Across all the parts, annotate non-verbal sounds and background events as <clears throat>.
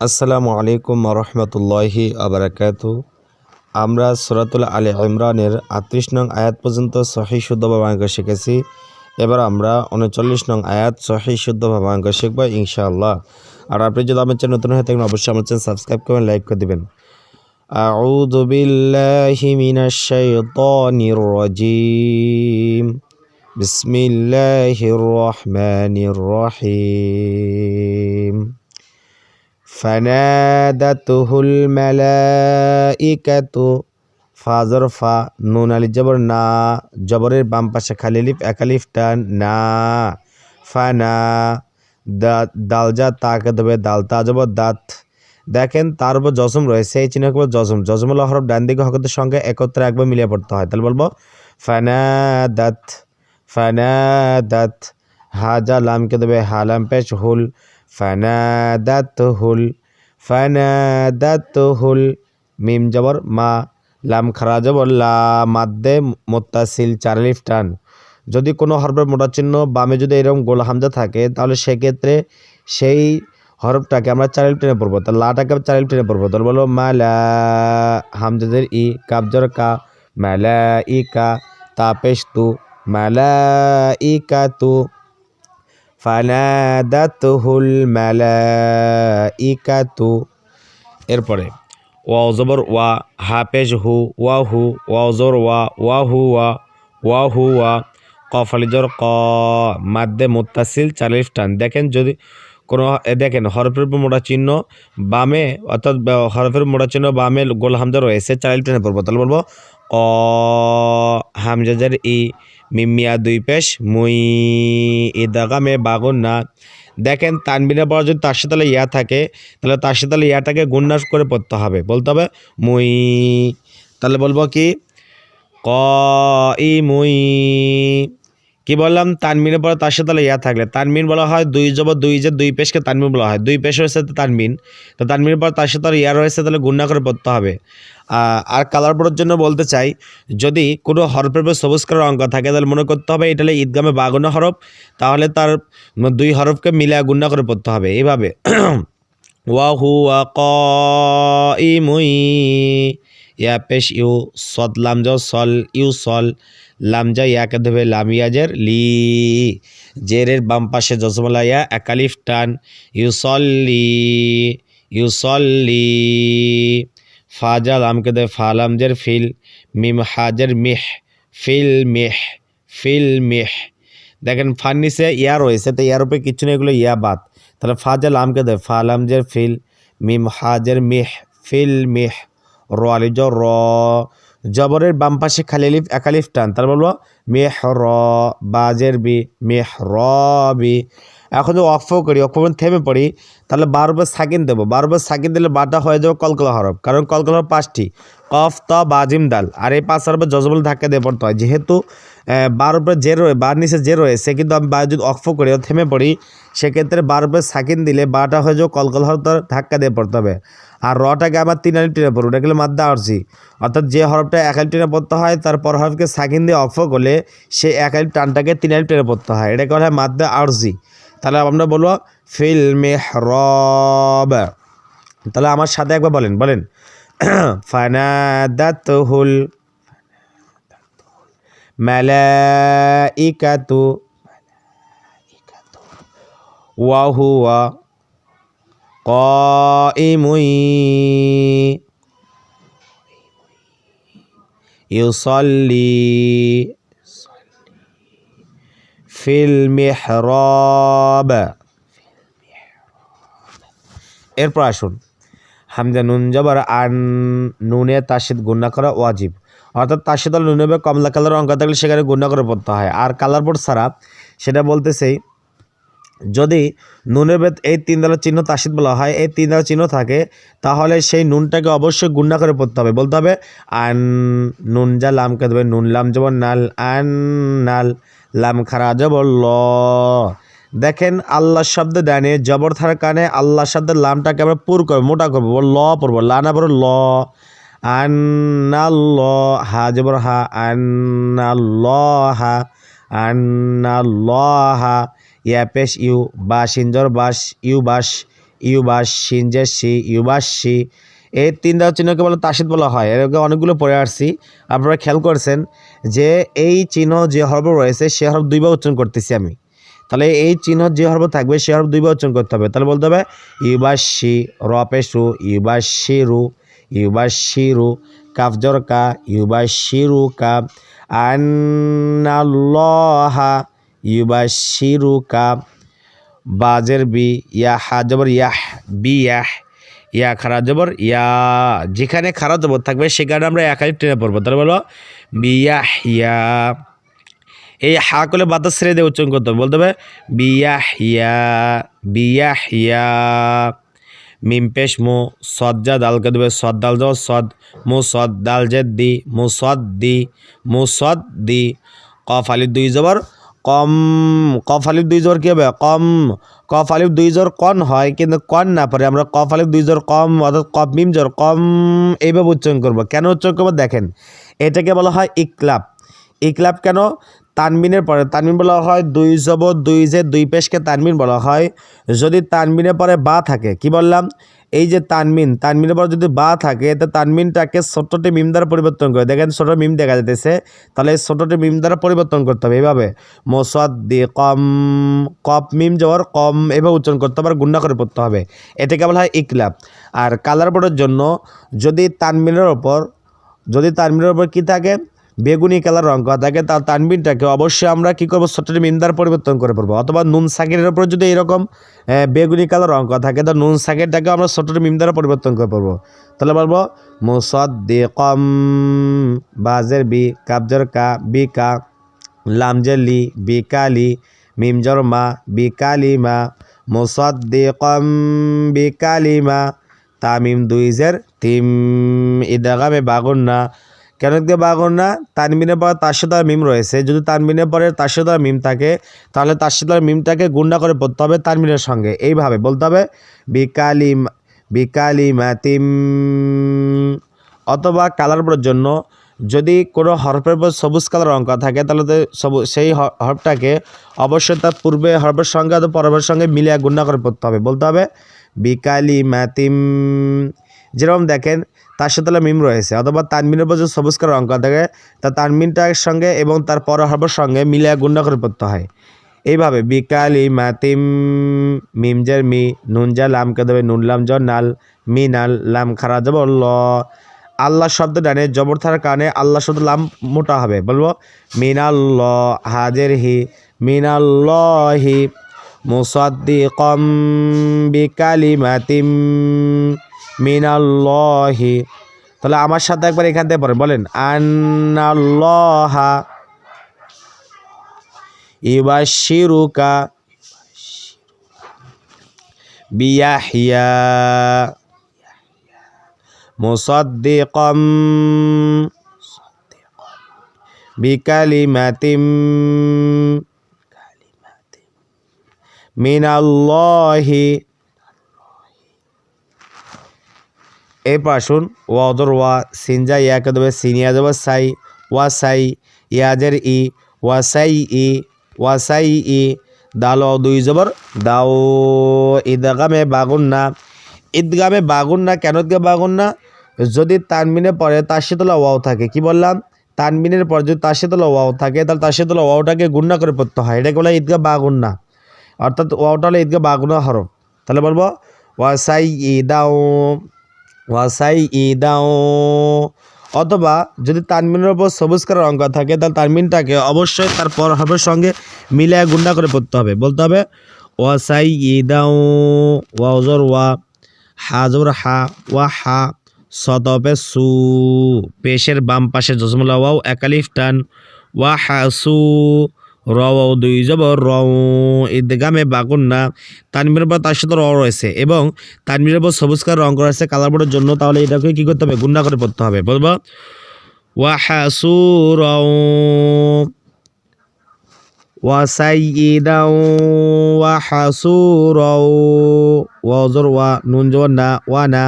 আসসালামু আলাইকুম রহমতুল্লাহি আবরাকাত আমরা সুরাতুল আলী ইমরানের আটত্রিশ নং আয়াত পর্যন্ত সহি শুদ্ধ ভাবাঙ্ক শিখেছি এবার আমরা উনচল্লিশ নং আয়াত সহি শুদ্ধ ভাবাঙ্ক শিখবো ইনশাআল্লাহ আর আপনি যদি আমার চ্যানেল নতুন হয়ে থাকেন অবশ্যই আমার চ্যানেল সাবস্ক্রাইব করবেন লাইক করে দেবেন أعوذ بالله من الشيطان الرجيم بسم الله الرحمن الرحيم ফানাদাতুহুল মালাইকাতু ফাজরফা নুন আলি জবর না, জবরের বাম পাশে খালি লিফ একালিফ টান না। ফানা দাল যা তাকে দেবে দাল তা যাব দাঁত। দেখেন তার উপর জসম রয়েছে, এই চিহ্ন কেবল জসম। জসমুল হরফ ডান দিকে হকতের সঙ্গে একত্রে একবার মিলিয়ে পড়তে হয়। তাহলে বলব ফানা দাঁত ফানা দাঁত হাজা লামকে দেবে হালাম পেশ হুল ফানা দাত হুল ফানা দাত হুল মিম জবর মা, লাম খারা জবর লা, মাদ্দে মোত্তাসিল চারলিফ টান। যদি কোনো হরফের মোটা চিহ্ন বামে যদি এরকম গোল হামজা থাকে, তাহলে সেক্ষেত্রে সেই হরফটাকে আমরা চারিল টেনে পড়ব। তাহলে লাটাকে চারিল টেনে পড়ব। তাহলে বলো মালা হামজাদের ই কাবজর কা মালা ই কা তাপেশ তু মালা ই কা তু ফানাদাতুহুল মালাইকাতু। এরপরে ওয়াও জবর ওয়া হাফেজ হু ওয়া হু ওয়াও জবর ওয়া ওয়া হু ওয়া ওয়া হু ওয়া কফ ক, মাদ্দে মুত্তাসিল, চালিফ টান। দেখেন যদি কোনো দেখেন, হরফের মোটা চিহ্ন, বামে, অর্থাৎ হরফের মোটা চিহ্ন, বামে গোল হামজা রয়েছে, চালিফ টেনে পড়ব তাহলে বলব ক হামজাজার ই মিমিয়া দুই পেশ, মুই ইদাগামে বাগুন না। দেখেন তানবিনের পর যদি তার সাথে ইয়া থাকে, তাহলে তার সাথে ইয়াটাকে গুন্নাস করে পড়তে হবে। বলতে হবে, মুই, তাহলে বলব কি? ক, ই মুই কি বললাম? তানমিনের পরে তার সাথে ইয়া থাকলে। তানমিন বলা হয় দুই জব, দুই যে দুই পেশকে তানমিন বলা হয়। দুই পেশ রয়েছে তানমিন। তো তানমিনের পর তার সাথে ইয়া রয়েছে তাহলে গুন্না করে পড়তে হবে। আর কালার পড়ার জন্য বলতে চাই, যদি কোনো হরফের উপর সবুজ কালার অঙ্ক থাকে তাহলে মনে করতে হবে এটা হলো ঈদগামে বাগুনা হরফ। তাহলে তার দুই হরফকে মিলে গুন্না করে পড়তে হবে। এইভাবে <clears throat> ওয়াহু ইমুই ইয়া পেশ ইউ সদ লামজ সল ইউ সল লামজা ইয়াকে ধরবে লামিয়াজের লি। জেরের বাম পাশে জসমলা ইয়া একালিফ, টান। ইউসল্লি ইউসল্লি ফাজা লামকে দেবে ফালামজের ফিল, মিম হাজের মিহ, ফিল মিহ ফিল, মিহ। দেখেন, ফার নিচে ইয়া রয়েছে, তো ইয়ার উপরে কিছু নেই, এগুলো ইয়া বাদ। তাহলে ফাজা লামকে দেবে ফালামজের ফিল, মিম হাজের মিহ, ফিল, মিহ। র আলিজ র। জবরের বাম পাশে খালি লিফ একালিফ টান। তার বলব মেহ র বাজের বি মেহ র বি এখন যদি অক্ফ করি অফ থেমে পড়ি, তাহলে বারবার সাকিন দেবো। বারবার সাকিন দিলে বাটা হয়ে যাবে কলকলা হরফ। কারণ কলকলা হরফ পাঁচটি, কফ, ত বাজিম দাল। আর এই পাঁচ হরফে জজবল ধাক্কা দিয়ে পড়তে হয়। যেহেতু বার যে রয়ে, বার নিচে যে রয়েছে কিন্তু আমি বার যদি অক্ফ করি থেমে পড়ি, সেক্ষেত্রে বার সাকিন দিলে বাটা হয়ে যাবে কলকলা হরফ ধাক্কা দিয়ে পড়তে হবে। আর রটাকে আমার তিন আলিফ টেনে পড়ব এটা গেলে মাদ্দা আরসি অর্থাৎ যে হরফটা এক আলিফ টেনে পড়তে হয়, তার পর হরফকে সাকিন দিয়ে অক্ফ করলে সে এক আলিফ টানটাকে তিন আলিফ টেনে পড়তে হয়। এটাকে বলা হয় মাদ্দা আরসি তাহলে আমরা বলব, ফিল মেহরব। তাহলে আমার সাথে একবার বলেন বলেন। <clears throat> ফানাদাতুহুল মালাইকাতু। ওয়া হুয়া قائم يصلي في المحراب এরপর আসুন হামজা নুন জবর আন নুনে তাসিদ গুন্না করা ওয়াজিব অর্থাৎ তাসিদ হল নুনে বা কমলা কালার অঙ্ক থাকলে সেখানে গুন্না করে পড়তে হয় আর কালার বোর্ড ছাড়া সেটা বলতেছেই যদি নুনের বেদ এই তিন দালের চিহ্ন তাসিদ বলা হয়, এই তিন দালের চিহ্ন থাকে, তাহলে সেই নুনটাকে অবশ্যই গুন্না করে পড়তে হবে। বলতে হবে, আন নুন যা লামকে দেবে, নুন লাম যেমন নাল, আন নাল লাম খারা জবর ল। দেখেন আল্লাহ শব্দ দেনে জবর থাকার কারণে আল্লাহ শব্দের লামটাকে আমরা পুর করব, মোটা করব ল পড়ব, লা না পড়ব ল। আন্নাল হা জবর হা আন্নাল্লাহ হা আন্নাল্লাহ ইয়া পেশ ইউ বা সিনজর বাস, ইউ বাস ইউবাস সিনজে সি ইউবাসি এই তিন দেওয়া চিহ্নকে বলে তাসিদ বলা হয়। এরকম অনেকগুলো পড়ে আসছি। আপনারা খেয়াল করছেন যে এই চিহ্ন যে হরফ রয়েছে, সে হরফ দুইবার উচ্চারণ করতেছি আমি। তাহলে এই চিহ্ন যে হরফ থাকবে, সে হরফ দুইবার উচ্চারণ করতে হবে। তাহলে বলতে হবে ইউবাসি রপেশু ইউবাসিরু ইউবাসিরু কাফজর কা ইউবাসিরু কা। আন্নাল্লাহা ইউবাসিরু কা বাজের বি, ইয়া হা জবর ইয়াহ বি ইয়াহ ইয়া খারা জবর, ইয়া, যেখানে খারা জবর থাকবে সেখানে আমরা একাই ট্রেনে পড়ব। তাহলে বলো বিয়াহ ইয়া এই হা করলে বাতাস ছেড়ে দিয়ে উচ্চারণ করতে হবে। বলতে হবে বিয়াহ ইয়া বিয়াহ ইয়া মিম পেশ মু সজ্জা দালকে দেবে, সদ দাল যাও সদ মু, সদ দাল জেদ দি মু, সদ দি, মু, সদ দি, কফ আলিফ দুই জবর কম কফ আলিফ দুই জবর কী হবে? কম কফ আলিফ দুই জোর কন হয়, কিন্তু কন না পারে আমরা কফ আলিফ দুই জোর কম অর্থাৎ কফ মিম জোর কম এইভাবে উচ্চারণ করব। কেন উচ্চারণ করব? দেখেন, এটাকে বলা হয় ইকলাব। ইকলাব কেন? তানমিনের পরে। তানমিন বলা হয় দুই জব দুই যে দুই পেশকে তানমিন বলা হয়। যদি তানমিনের পরে বা থাকে, কি বললাম? এই যে তানমিন, তানমিনের পরে যদি বা থাকে, তো তানমিনটাকে ছোট্টটি মিম দ্বারা পরিবর্তন করে। দেখেন ছোট মিম দেখা যেতেছে তাহলে এই ছোটটি মিম দ্বারা পরিবর্তন করতে হবে। এইভাবে। মোসাদ দি কম কপ মিম যাওয়ার কম, এভাবে উচ্চারণ করতে হবে আর গুন্ডা করে পড়তে হবে। এটাকে বলা হয় ইকলাব। আর কালার বোর্ডের জন্য যদি তানমিনের ওপর যদি তানমিনের ওপর কী থাকে বেগুনি কালার রং করা। থাকে তার তানবিনটাকে অবশ্যই আমরা কী করব? ছোট্ট মিন্দার পরিবর্তন করে পড়ব অথবা নুন সাকিরের উপর যদি এরকম বেগুনি কালার রং করা থাকে, তো নুন সাকিরটাকে আমরা ছোট্ট মিমদারা পরিবর্তন করে পড়ব তাহলে বলব মুসদ দে কম বাজের বি, কাবজর কা, বি কা, লামজের লি বিকালি মিমজর মা বিকালি মা মুসদ দে কম বিকালি মা, তামিম দুইজের তিম, ইদাগামে বাগুন না কেন দিয়ে বাগুন না? তানমিনের পরে তার মিম রয়েছে। যদি তানমিনের পরে তার সাথে মিম থাকে, তাহলে তার সাথে মিমটাকে গুন্ডা করে পড়তে হবে তানমিনের সঙ্গে। এইভাবে বলতে হবে বিকালি বিকালি মাতিম অথবা কালার জন্য যদি কোনো হরফের উপর সবুজ কালার অঙ্ক থাকে, তাহলে তো সবুজ সেই হরফটাকে অবশ্যই তার পূর্বে হরফের সঙ্গে অথবা পরবের সঙ্গে মিলিয়ে গুণা করে পড়তে হবে। বলতে হবে বিকালি মাতিম যেরকম দেখেন তার সাথে মিম রয়েছে। অথবা তানমিনের যে সবুজ কালার অঙ্ক থাকে, তা তানমিনটার সঙ্গে এবং তার পর সঙ্গে মিলে গুণা করে পড়তে হয়। এইভাবে বিকালি মাতিম মিমজের মি, নুন নুনজা লামকে দেবে? নুন, লাম জ নাল, মি, নাল, লাম, খারা যাব ল। আল্লাহ শব্দ ডানে জবর থাকার কারণে আল্লাহ শব্দ লাম, মোটা হবে। বলব মিনাল্ল হাজের হি মিনাল্লহি মুসাদ্দিকম বিকালিমাতিম মিনাল্লহি। তাহলে আমার সাথে একবার এখান থেকে পড়েন, বলেন, আন্নাল্লাহা ইবাশিরুকা বিয়াহিয়া মুসাদ্দিকাম বিকালিমাতিম মিনাল্লাহি এরপর আসুন ওয়াদর ওয়া সিনজা ইয়াকে দেবে, সিনিয়া দেবে সাই, ওয়া সাই ইয়াজের ই, ওয়া সাই ই, ওয়া সাই ই, দাল দুই জবর, দাও, ঈদগামে বাগুন না। ঈদগামে বাগুন না, কেন ঈদগামে বাগুন না? যদি তানমিনে পরে সাথে ওয়াও থাকে, কি বললাম? তানমিনের পর যদি সাথে ওয়াও থাকে, তাহলে সাথে ওয়াওটাকে গুন্না করে পড়তে হয়, এটাকে বলে ঈদগা বাগুন না। অর্থাৎ ওয়াওটা হলো ঈদগা বাগুনা হরফ। তাহলে বলব, ওয়া সাই ই ইদাও ওয়াসাই ইদাও অথবা যদি তানমিনের উপর সবুজ কালার অঙ্ক থাকে, তাহলে তানমিনটাকে অবশ্যই তার পর হরফের সঙ্গে মিলে গুন্ডা করে পড়তে হবে। বলতে হবে ওয়াসাই ইদাও ওয়াজর ওয়া, হাজর হা, ওয়া হা, সতপে সু, পেশের বাম পাশে জসমুল্লা ওয়াও, একালিফ টান, ওয়া হা সু রও দুই যাব রও ঈদগামে বাগুন না তানমিরের পর তার সাথে র রয়েছে এবং তানমিরের পর সবুজ কালার রং করা আছে কালার বোর্ডের জন্য তাহলে এটাকে কি করতে হবে গুন্ডা করে পড়তে হবে বলবো ওয়া হা সু রও وسيدا وحصورا وزر ونون جوانا وانا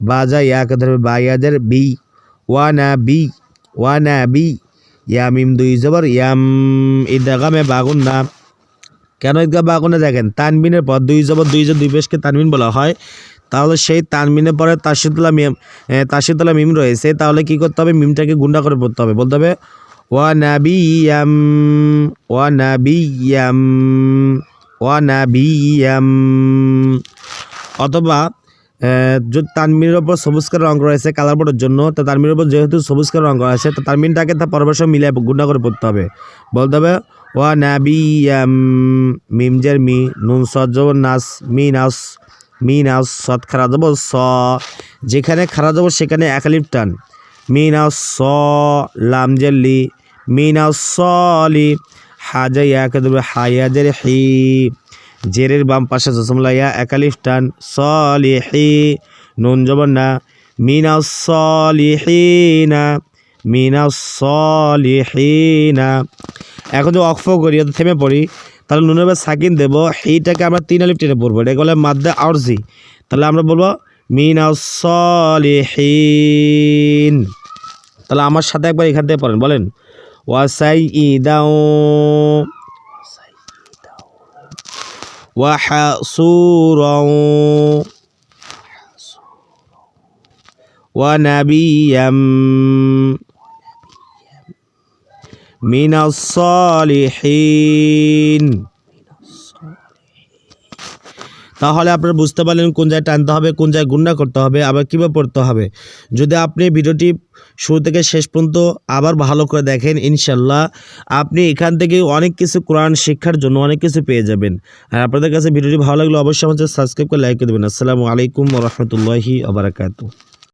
বাজা ইয়াকে ধরবে বা ইয়াদের বি ওয়ানা বি ওয়ানা বি ইয়া মিম দুই জবর, ইয়াম ইদাগামে বাগুন না। কেন ঈদগাহ বা কোনো দেখেন? তানবিনের পর দুই জবর, দুই যে দুই পেশকে তানবিন বলা হয়। তাহলে সেই তানবিনের পরে তাসিদুল্লাহ মিম তাসিদুল্লাহ মিম রয়েছে। তাহলে কি করতে হবে? মিমটাকে গুন্ডা করে পড়তে হবে। বলতে হবে, ওয়া নাবিয়াম ওয়া নাবিয়াম ওয়া নাবিয়াম। অথবা যদি তানমিনের ওপর সবুজ কালার রঙ রয়েছে কালার বোর্ডের জন্য। তো তানমিনের ওপর যেহেতু সবুজ কালার করা আছে, তো তানমিনটাকে তার পরবেশ মিলে গুন্ডা করে পড়তে হবে। বলতে হবে, ওয়া নাবিয়াম মিমজের মি, নুন সজ্জব নাস মি নাস মি নাস সৎ খারা দেবো স। যেখানে খারা দেবো সেখানে একালিপ টান। মি নাস স লামজের লি, মি নাস সলি হাজা ইয়াকে দেবে হায়াজের হি। জেরের বাম পাশে জসমলাইয়া একালিফ টান, সলিহি, নুন জবর না, মিনাস সলিহিনা মিনাস সলিহিনা। এখন যদি অক্ফ করি অর্থাৎ থেমে পড়ি, তাহলে নুনের বা সাকিন দেবো এইটাকে আমরা তিন আলিফ টেনে পড়ব। এটা বলে মাদ্দে আরজি। তাহলে আমরা বলব, মিনাস সলিহিন। তাহলে আমার সাথে একবার এখান থেকে পড়েন, বলেন ওয়াসাই ইদাও وحصورا ونبيا من الصالحين তাহলে আপনারা বুঝতে পারলেন কোন জায়গায় টানতে হবে কোন জায়গায় গুন্ডা করতে হবে আবার কীভাবে পড়তে হবে যদি আপনি ভিডিওটি শুরু থেকে শেষ পর্যন্ত আবার ভালো করে দেখেন ইনশাল্লাহ আপনি এখান থেকে অনেক কিছু কোরআন শিক্ষার জন্য অনেক কিছু পেয়ে যাবেন। আর আপনাদের কাছে ভিডিওটি ভালো লাগলে অবশ্যই আমাদের সাবস্ক্রাইব করে লাইক করে দেবেন। আসসালামু আলাইকুম রহমতুল্লাহি আবরাকাতু